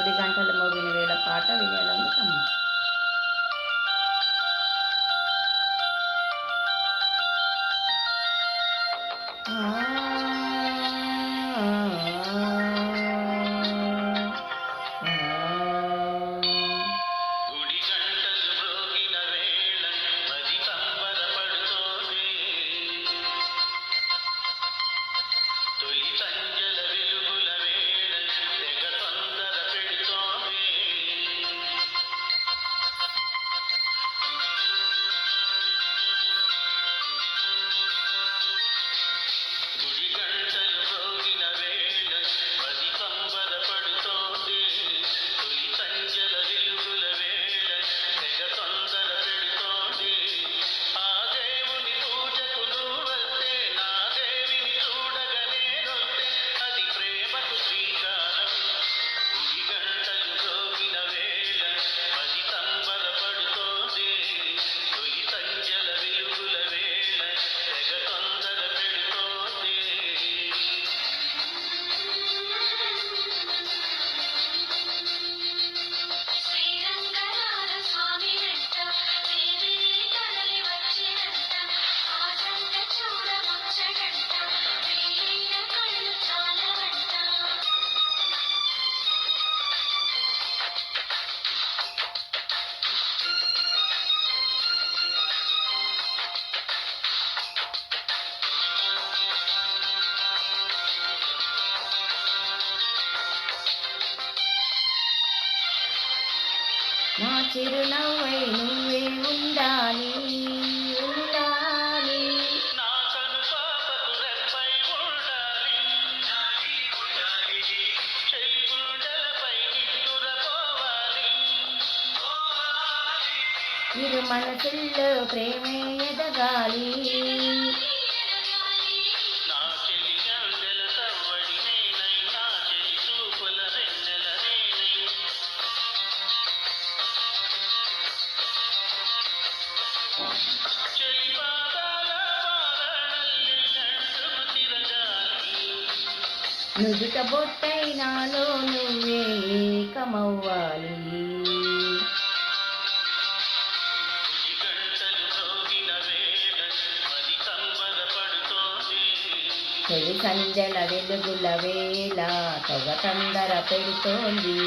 గుడి గంటలు మోగిన వేళ పాట వినేలా కమ్మ గుడి చిరునవ్వై నువ్వే ఉండాలి. ఉండాలి. ఇరు మనసుల్లో ప్రేమే ఎదగాలి. నుదుట బొట్టై నాలో నువ్వే ఏకమవ్వాలి. తొలి సంజల వెలుగుల వేళ తొగ తొందర పెడుతోంది.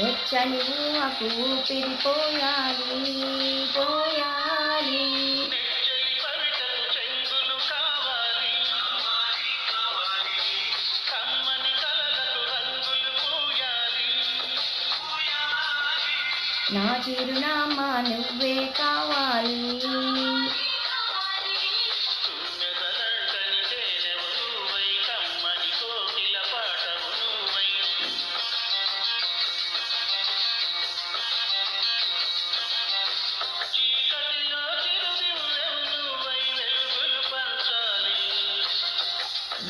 వెచ్చని ఊహకు ఊపిరిపోయాలి పోయాలి. నా చిరునామా నువ్వే కావాలి.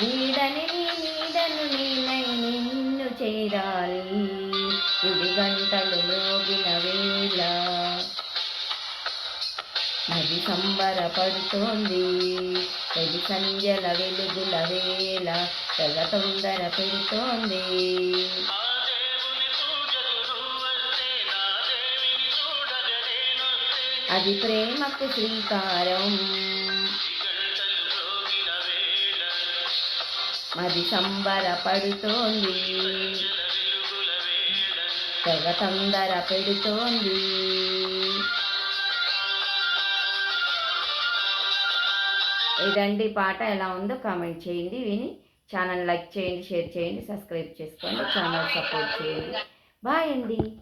వీడని నీ నీడను నేనై నిన్ను చేరాలి. గుడి గంటలు లోగిన వేళ. నది సంబరపడుతోంది. తెలి సంజల వెలుగుల వేళ. తెగ తొందర పెడుతోంది. అది ప్రేమకు శ్రీకారం. మది సంబరపడుతోంది జల తెగ తొందర పెడుతోంది. ఇదండి పాట. ఎలా ఉందో కామెంట్ చేయండి విని ఛానల్ లైక్ చేయండి షేర్ చేయండి సబ్స్క్రైబ్ చేసుకోండి ఛానల్ సపోర్ట్ చేయండి. బాయ్ అండి.